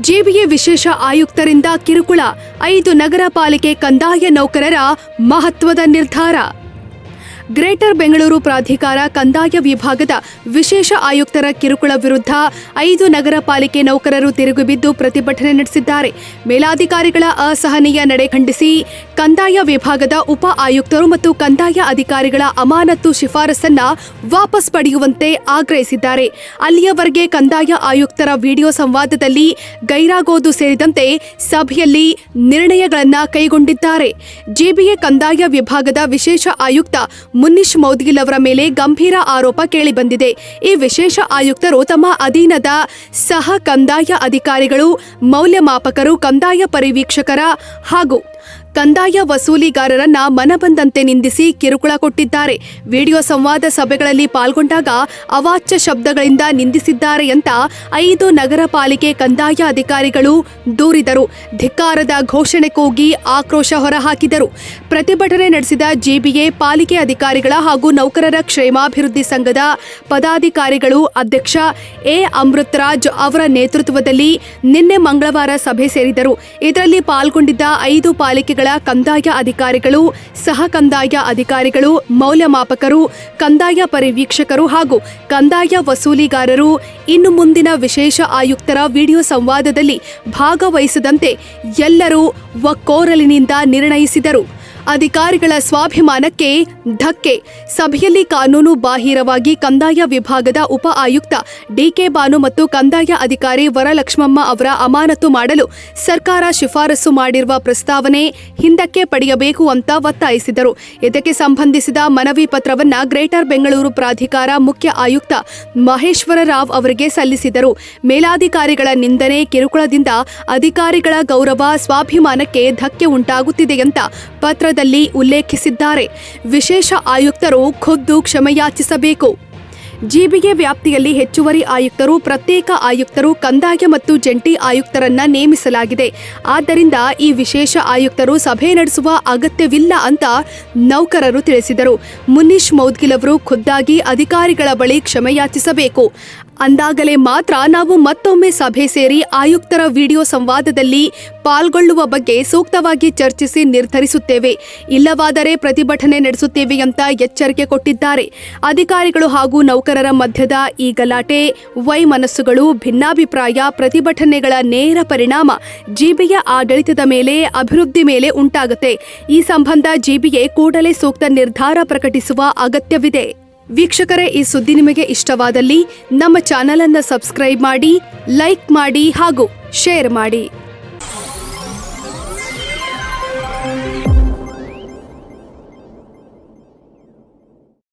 JBA ವಿಶೇಷ ಆಯುಕ್ತರಿಂದ ಕಿರುಕುಳ ಐದು ನಗರ ಪಾಲಿಕೆ ಕಂದಾಯ ನೌಕರರ ಮಹತ್ವದ ನಿರ್ಧಾರ. ಗ್ರೇಟರ್ ಬೆಂಗಳೂರು ಪ್ರಾಧಿಕಾರ ಕಂದಾಯ ವಿಭಾಗದ ವಿಶೇಷ ಆಯುಕ್ತರ ಕಿರುಕುಳ ವಿರುದ್ಧ ಐದು ನಗರ ಪಾಲಿಕೆ ನೌಕರರು ತಿರುಗಿಬಿದ್ದು ಪ್ರತಿಭಟನೆ ನಡೆಸಿದ್ದಾರೆ. ಮೇಲಾಧಿಕಾರಿಗಳ ಅಸಹನೀಯ ನಡೆ ಖಂಡಿಸಿ ಕಂದಾಯ ವಿಭಾಗದ ಉಪ ಆಯುಕ್ತರು ಮತ್ತು ಕಂದಾಯ ಅಧಿಕಾರಿಗಳ ಅಮಾನತು ಶಿಫಾರಸನ್ನ ವಾಪಸ್ ಪಡೆಯುವಂತೆ ಆಗ್ರಹಿಸಿದ್ದಾರೆ. ಅಲ್ಲಿಯವರೆಗೆ ಕಂದಾಯ ಆಯುಕ್ತರ ವಿಡಿಯೋ ಸಂವಾದದಲ್ಲಿ ಗೈರಾಗೋದು ಸೇರಿದಂತೆ ಸಭೆಯಲ್ಲಿ ನಿರ್ಣಯಗಳನ್ನು ಕೈಗೊಂಡಿದ್ದಾರೆ. ಜೆಬಿಎ ಕಂದಾಯ ವಿಭಾಗದ ವಿಶೇಷ ಆಯುಕ್ತ ಮುನ್ನಿಶ್ ಮೌದ್ಗಿಲ್ ಅವರ ಮೇಲೆ ಗಂಭೀರ ಆರೋಪ ಕೇಳಿಬಂದಿದೆ. ಈ ವಿಶೇಷ ಆಯುಕ್ತರು ತಮ್ಮ ಅಧೀನದ ಸಹ ಕಂದಾಯ ಅಧಿಕಾರಿಗಳು, ಮೌಲ್ಯಮಾಪಕರು, ಕಂದಾಯ ಪರಿವೀಕ್ಷಕರ ಹಾಗೂ ಕಂದಾಯ ವಸೂಲಿಗಾರರನ್ನ ಮನಬಂದಂತೆ ನಿಂದಿಸಿ ಕಿರುಕುಳ ಕೊಟ್ಟಿದ್ದಾರೆ. ವಿಡಿಯೋ ಸಂವಾದ ಸಭೆಗಳಲ್ಲಿ ಪಾಲ್ಗೊಂಡಾಗ ಅವಾಚ್ಯ ಶಬ್ದಗಳಿಂದ ನಿಂದಿಸಿದ್ದಾರೆ ಅಂತ ಐದು ನಗರ ಪಾಲಿಕೆ ಕಂದಾಯ ಅಧಿಕಾರಿಗಳು ದೂರಿದರು. ಧಿಕ್ಕಾರದ ಘೋಷಣೆ ಕೂಗಿ ಆಕ್ರೋಶ ಹೊರಹಾಕಿದರು. ಪ್ರತಿಭಟನೆ ನಡೆಸಿದ ಜಿಬಿಎ ಪಾಲಿಕೆ ಅಧಿಕಾರಿಗಳ ಹಾಗೂ ನೌಕರರ ಕ್ಷೇಮಾಭಿವೃದ್ಧಿ ಸಂಘದ ಪದಾಧಿಕಾರಿಗಳು ಅಧ್ಯಕ್ಷ ಎ. ಅಮೃತರಾಜ್ ಅವರ ನೇತೃತ್ವದಲ್ಲಿ ನಿನ್ನೆ ಮಂಗಳವಾರ ಸಭೆ ಸೇರಿದರು. ಇದರಲ್ಲಿ ಪಾಲ್ಗೊಂಡಿದ್ದ ಐದು ಪಾಲಿಕೆಗಳ ಕಂದಾಯ ಅಧಿಕಾರಿಗಳು, ಸಹ ಕಂದಾಯ ಅಧಿಕಾರಿಗಳು, ಮೌಲ್ಯಮಾಪಕರು, ಕಂದಾಯ ಪರಿವೀಕ್ಷಕರು ಹಾಗೂ ಕಂದಾಯ ವಸೂಲಿಗಾರರು, ಇನ್ನು ಮುಂದಿನ ವಿಶೇಷ ಆಯುಕ್ತರ ವಿಡಿಯೋ ಸಂವಾದದಲ್ಲಿ ಭಾಗವಹಿಸದಂತೆ ಎಲ್ಲರೂ ಒಕ್ಕೋರಲಿನಿಂದ ನಿರ್ಣಯಿಸಿದರು. ಅಧಿಕಾರಿಗಳ ಸ್ವಾಭಿಮಾನಕ್ಕೆ ಧಕ್ಕೆ. ಸಭೆಯಲ್ಲಿ ಕಾನೂನು ಬಾಹಿರವಾಗಿ ಕಂದಾಯ ವಿಭಾಗದ ಉಪ ಆಯುಕ್ತ ಡಿಕೆ ಬಾನು ಮತ್ತು ಕಂದಾಯ ಅಧಿಕಾರಿ ವರಲಕ್ಷ್ಮಮ್ಮ ಅವರ ಅಮಾನತು ಮಾಡಲು ಸರ್ಕಾರ ಶಿಫಾರಸು ಮಾಡಿರುವ ಪ್ರಸ್ತಾವನೆ ಹಿಂದಕ್ಕೆ ಪಡೆಯಬೇಕು ಅಂತ ಒತ್ತಾಯಿಸಿದರು. ಇದಕ್ಕೆ ಸಂಬಂಧಿಸಿದ ಮನವಿ ಪತ್ರವನ್ನ ಗ್ರೇಟರ್ ಬೆಂಗಳೂರು ಪ್ರಾಧಿಕಾರ ಮುಖ್ಯ ಆಯುಕ್ತ ಮಹೇಶ್ವರ ರಾವ್ ಅವರಿಗೆ ಸಲ್ಲಿಸಿದರು. ಮೇಲಾಧಿಕಾರಿಗಳ ನಿಂದನೆ ಕಿರುಕುಳದಿಂದ ಅಧಿಕಾರಿಗಳ ಗೌರವ, ಸ್ವಾಭಿಮಾನಕ್ಕೆ ಧಕ್ಕೆ ಉಂಟಾಗುತ್ತಿದೆ ಅಂತ ಪತ್ರದಲ್ಲಿ ಉಲ್ಲೇಖಿಸಿದ್ದಾರೆ. ವಿಶೇಷ ಆಯುಕ್ತರು ಖುದ್ದು ಕ್ಷಮೆಯಾಚಿಸಬೇಕು. ಜಿಬಿಎ ವ್ಯಾಪ್ತಿಯಲ್ಲಿ ಹೆಚ್ಚುವರಿ ಆಯುಕ್ತರು, ಪ್ರತ್ಯೇಕ ಆಯುಕ್ತರು, ಕಂದಾಯ ಮತ್ತು ಜಂಟಿ ಆಯುಕ್ತರನ್ನ ನೇಮಿಸಲಾಗಿದೆ. ಆದ್ದರಿಂದ ಈ ವಿಶೇಷ ಆಯುಕ್ತರು ಸಭೆ ನಡೆಸುವ ಅಗತ್ಯವಿಲ್ಲ ಅಂತ ನೌಕರರು ತಿಳಿಸಿದರು. ಮುನೀಶ್ ಮೌದ್ಗಿಲ್ ಅವರು ಖುದ್ದಾಗಿ ಅಧಿಕಾರಿಗಳ ಬಳಿ ಕ್ಷಮೆಯಾಚಿಸಬೇಕು. ಅಂದಾಗಲೇ ಮಾತ್ರ ನಾವು ಮತ್ತೊಮ್ಮೆ ಸಭೆ ಸೇರಿ ಆಯುಕ್ತರ ವಿಡಿಯೋ ಸಂವಾದದಲ್ಲಿ ಪಾಲ್ಗೊಳ್ಳುವ ಬಗ್ಗೆ ಸೂಕ್ತವಾಗಿ ಚರ್ಚಿಸಿ ನಿರ್ಧರಿಸುತ್ತೇವೆ. ಇಲ್ಲವಾದರೆ ಪ್ರತಿಭಟನೆ ನಡೆಸುತ್ತೇವೆ ಅಂತ ಎಚ್ಚರಿಕೆ ಕೊಟ್ಟಿದ್ದಾರೆ. ಅಧಿಕಾರಿಗಳು ಹಾಗೂ ನೌಕರರ ಮಧ್ಯದ ಈ ಗಲಾಟೆ ವೈಮನಸ್ಸುಗಳು ಭಿನ್ನಾಭಿಪ್ರಾಯ, ಪ್ರತಿಭಟನೆಗಳ ನೇರ ಪರಿಣಾಮ ಜಿಬಿಯ ಆಡಳಿತದ ಮೇಲೆ ಅಭಿವೃದ್ಧಿ ಮೇಲೆ ಉಂಟಾಗುತ್ತೆ. ಈ ಸಂಬಂಧ ಜಿಬಿಎ ಕೂಡಲೇ ಸೂಕ್ತ ನಿರ್ಧಾರ ಪ್ರಕಟಿಸುವ ಅಗತ್ಯವಿದೆ. ವೀಕ್ಷಕರೇ, ಈ ಸುದ್ದಿ ನಿಮಗೆ ಇಷ್ಟವಾದಲ್ಲಿ ನಮ್ಮ ಚಾನೆಲ್ ಅನ್ನು ಸಬ್ಸ್ಕ್ರೈಬ್ ಮಾಡಿ, ಲೈಕ್ ಮಾಡಿ ಹಾಗೂ ಶೇರ್ ಮಾಡಿ.